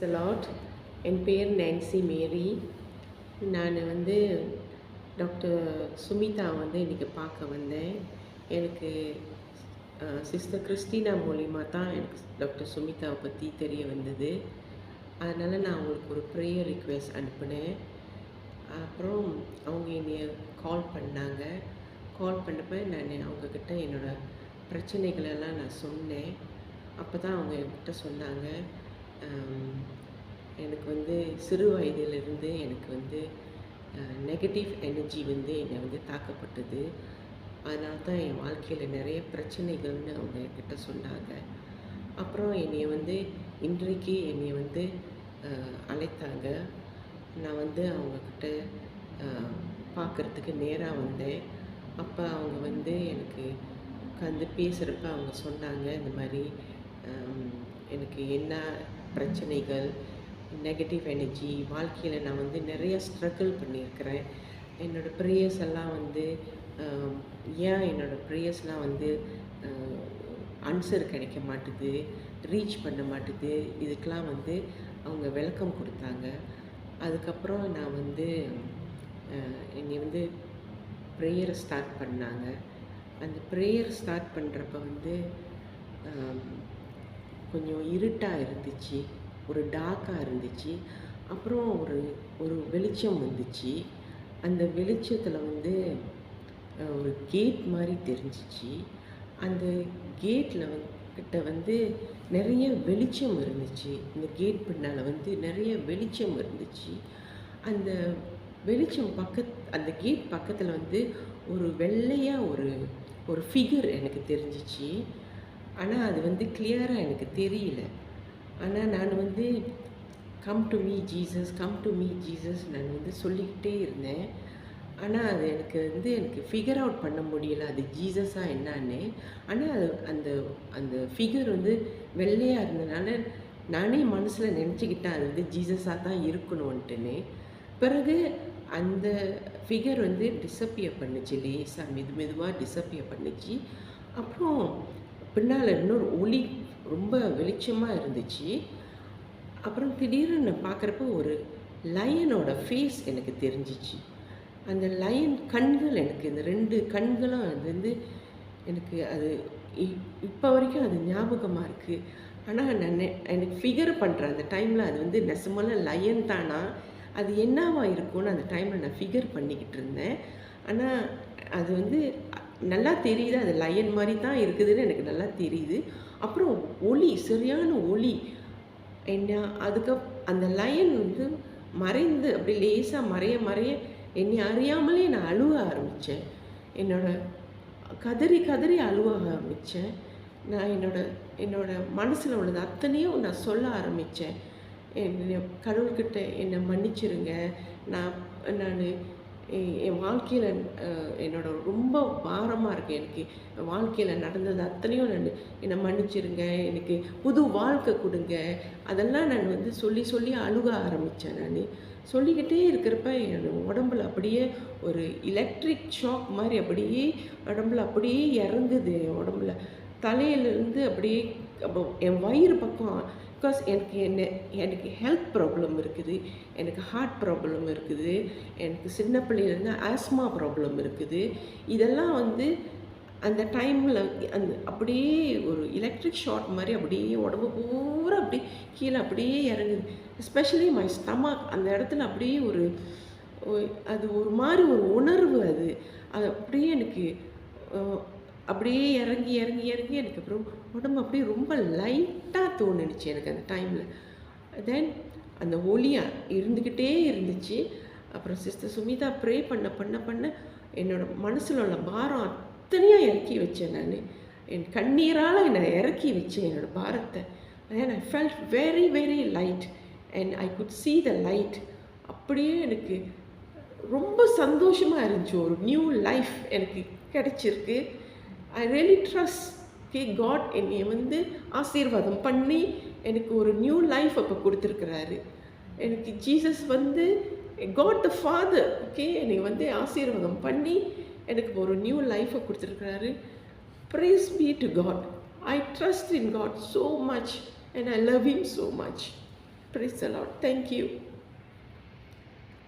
Salad என் பேர் Nancy மேரி நான் வந்து டாக்டர் சுமிதா வந்து இன்றைக்கி பார்க்க வந்தேன். எனக்கு சிஸ்டர் கிறிஸ்டினா மூலிமா தான் எனக்கு டாக்டர் சுமிதாவை பற்றி தெரிய வந்தது. அதனால் நான் அவங்களுக்கு ஒரு ப்ரேயர் ரிக்வெஸ்ட் அனுப்பினேன். அப்புறம் அவங்க என்னைய கால் பண்ணாங்க. கால் பண்ணப்போ நான் அவங்கக்கிட்ட என்னோடய பிரச்சனைகளெல்லாம் நான் சொன்னேன். அப்போ தான் அவங்க என்கிட்ட சொன்னாங்க. எனக்கு வந்து சிறு வயதிலிருந்து எனக்கு வந்து நெகட்டிவ் எனர்ஜி வந்து என்னை வந்து தாக்கப்பட்டது. அதனால தான் என் வாழ்க்கையில் நிறைய பிரச்சனைகள்னு அவங்க என்கிட்ட சொன்னாங்க. அப்புறம் என்னை வந்து இன்றைக்கு என்னை வந்து அழைத்தாங்க. நான் வந்து அவங்கக்கிட்ட பார்க்குறதுக்கு நேராக வந்தேன். அப்போ அவங்க வந்து எனக்கு உட்காந்து பேசுகிறப்ப அவங்க சொன்னாங்க இந்த மாதிரி எனக்கு என்ன பிரச்சனைகள் நெகட்டிவ் எனர்ஜி வாழ்க்கையில் நான் வந்து நிறைய ஸ்ட்ரகிள் பண்ணியிருக்கிறேன். என்னோடய ப்ரேயர்ஸ் எல்லாம் வந்து ஏன் என்னோடய ப்ரேயர்ஸ்லாம் வந்து ஆன்சர் கிடைக்க மாட்டுது ரீச் பண்ண மாட்டுது இதுக்கெலாம் வந்து அவங்க விளக்கம் கொடுத்தாங்க. அதுக்கப்புறம் நான் வந்து என்னை வந்து ப்ரேயரை ஸ்டார்ட் பண்ணாங்க. அந்த ப்ரேயர் ஸ்டார்ட் பண்ணுறப்ப வந்து கொஞ்சம் இருட்டாக இருந்துச்சு ஒரு டார்க்காக இருந்துச்சு. அப்புறம் ஒரு ஒரு வெளிச்சம் வந்துச்சு. அந்த வெளிச்சத்தில் வந்து ஒரு கேட் மாதிரி தெரிஞ்சிச்சு. அந்த கேட்டில் வந்து கிட்ட வந்து நிறைய வெளிச்சம் இருந்துச்சு. இந்த கேட் பின்னால் வந்து நிறைய வெளிச்சம் இருந்துச்சு. அந்த வெளிச்சம் பக்கத் அந்த கேட் பக்கத்தில் வந்து ஒரு வெள்ளையாக ஒரு ஒரு ஃபிகர் எனக்கு தெரிஞ்சிச்சு. ஆனால் அது வந்து கிளியராக எனக்கு தெரியல. ஆனால் நான் வந்து come to me Jesus come to me Jesus நான் வந்து சொல்லிக்கிட்டே இருந்தேன். ஆனால் அது எனக்கு வந்து எனக்கு ஃபிகர் அவுட் பண்ண முடியல அது ஜீசஸாக என்னான்னு. ஆனால் அது அந்த அந்த ஃபிகர் வந்து வெள்ளையாக இருந்தனால நானே மனசில் நினச்சிக்கிட்டேன் அது வந்து ஜீசஸாக தான் இருக்கணும்ன்ட்டுன்னு. பிறகு அந்த ஃபிகர் வந்து டிஸப்பியர் பண்ணுச்சு லேசாக மெது மெதுவாக டிஸப்பியர் பண்ணுச்சு. அப்புறம் பின்னால் இன்னொரு ஒளி ரொம்ப வெளிச்சமாக இருந்துச்சு. அப்புறம் திடீர்னு நான் பார்க்குறப்ப ஒரு லயனோட ஃபேஸ் எனக்கு தெரிஞ்சிச்சு. அந்த லயன் கண்கள் எனக்கு இந்த ரெண்டு கண்களும் அது வந்து எனக்கு அது இப்போ வரைக்கும் அது ஞாபகமாக இருக்குது ஆனால் நான் எனக்கு ஃபிகர் பண்ணுறேன் அந்த டைமில் அது வந்து நெசமெல்லாம் லயன் தானா அது என்னவாக இருக்கும்னு அந்த டைமில் நான் ஃபிகர் பண்ணிக்கிட்டு இருந்தேன். ஆனால் அது வந்து நல்லா தெரியுது அது லயன் மாதிரி தான் இருக்குதுன்னு எனக்கு நல்லா தெரியுது. அப்புறம் ஒளி சரியான ஒளி. என்ன அதுக்கு அந்த லயன் வந்து மறைந்து அப்படி லேசாக மறைய மறைய என்னை அறியாமலே நான் அழுவ ஆரம்பித்தேன் என்னோட கதறி கதறி அழுவ ஆரம்பித்தேன் நான் என்னோட என்னோட மனசில் உள்ளது அத்தனையும் நான் சொல்ல ஆரம்பித்தேன் என்னை கடவுள்கிட்ட என்னை மன்னிச்சிருங்க. நான் நான் என் வாழ்க்கையில் என்னோட ரொம்ப பாரமாக இருக்குது எனக்கு வாழ்க்கையில் நடந்தது அத்தனையும் நான் என்னை மன்னிச்சிருங்க. எனக்கு புது வாழ்க்கை கொடுங்க. அதெல்லாம் நான் வந்து சொல்லி சொல்லி அழுக ஆரம்பித்தேன் நான். சொல்லிக்கிட்டே இருக்கிறப்ப என் உடம்புல அப்படியே ஒரு எலக்ட்ரிக் ஷாக் மாதிரி அப்படியே உடம்புல அப்படியே இறங்குது என் உடம்புல. தலையிலேருந்து அப்படியே என் வயிறு பக்கம் பிகாஸ் எனக்கு என்ன எனக்கு ஹெல்த் ப்ராப்ளம் இருக்குது எனக்கு ஹார்ட் ப்ராப்ளம் இருக்குது எனக்கு சின்ன பிள்ளையிலேருந்து ஆஸ்மா ப்ராப்ளம் இருக்குது. இதெல்லாம் வந்து அந்த டைமில் அந்த அப்படியே ஒரு எலக்ட்ரிக் ஷார்ட் மாதிரி அப்படியே உடம்பு பூரா அப்படியே கீழே அப்படியே இறங்குது. எஸ்பெஷலி மை ஸ்டமக் அந்த இடத்துல அப்படியே ஒரு அது ஒரு மாதிரி ஒரு உணர்வு அது. அது அப்படியே எனக்கு அப்படியே இறங்கி இறங்கி இறங்கி எனக்கு அப்புறம் உடம்பு அப்படியே ரொம்ப லைட்டாக தோணுனுச்சு எனக்கு அந்த டைமில் தென் அந்த ஒளியாக இருந்துக்கிட்டே இருந்துச்சு. அப்புறம் சிஸ்டர் சுமிதா ப்ரே பண்ண பண்ண பண்ண என்னோடய மனசில் உள்ள பாரம் அத்தனையும் இறக்கி வச்சேன் நான். என் கண்ணீரால் என்னை இறக்கி வச்சேன் என்னோடய பாரத்தை. And I felt very very light and I could see the light அப்படியே எனக்கு ரொம்ப சந்தோஷமாக இருந்துச்சு. ஒரு நியூ லைஃப் எனக்கு கிடச்சிருக்கு. ஐ ரியலி ட்ரஸ்ட் கே காட் என்னை வந்து ஆசீர்வாதம் பண்ணி எனக்கு ஒரு நியூ லைஃப் அப்போ கொடுத்துருக்குறாரு. எனக்கு ஜீசஸ் வந்து காட் த ஃபாதர் ஓகே என்னை வந்து ஆசீர்வாதம் பண்ணி எனக்கு ஒரு நியூ லைஃப்பை கொடுத்துருக்குறாரு. Praise be to God I trust in God so much and I love him so much praise a lot thank you